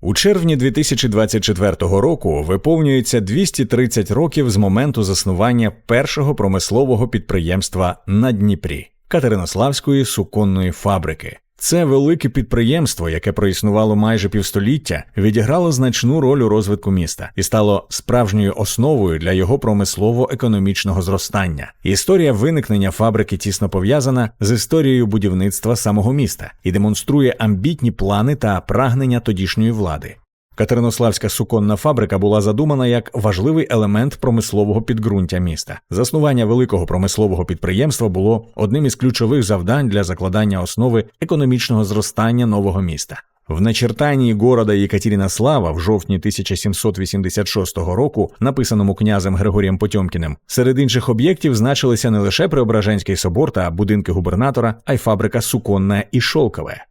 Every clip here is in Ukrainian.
У червні 2024 року виповнюється 230 років з моменту заснування першого промислового підприємства на Дніпрі Катеринославської суконної фабрики. Це велике підприємство, яке проіснувало майже півстоліття, відіграло значну роль у розвитку міста і стало справжньою основою для його промислово-економічного зростання. Історія виникнення фабрики тісно пов'язана з історією будівництва самого міста і демонструє амбітні плани та прагнення тодішньої влади. Катеринославська суконна фабрика була задумана як важливий елемент промислового підґрунтя міста. Заснування великого промислового підприємства було одним із ключових завдань для закладання основи економічного зростання нового міста. В начертанні города Єкатерінослава в жовтні 1786 року, написаному князем Григорієм Потьомкіним, серед інших об'єктів значилися не лише Преображенський собор та будинки губернатора, а й фабрика суконна і шовкове.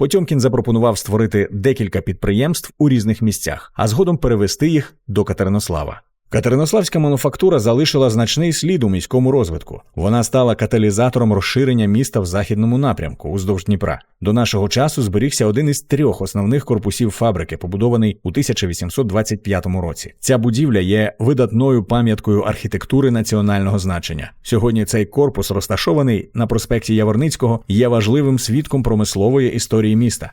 Потьомкін запропонував створити декілька підприємств у різних місцях, а згодом перевести їх до Катеринослава. Катеринославська мануфактура залишила значний слід у міському розвитку. Вона стала каталізатором розширення міста в західному напрямку уздовж Дніпра. До нашого часу зберігся один із трьох основних корпусів фабрики, побудований у 1825 році. Ця будівля є видатною пам'яткою архітектури національного значення. Сьогодні цей корпус, розташований на проспекті Яворницького, є важливим свідком промислової історії міста.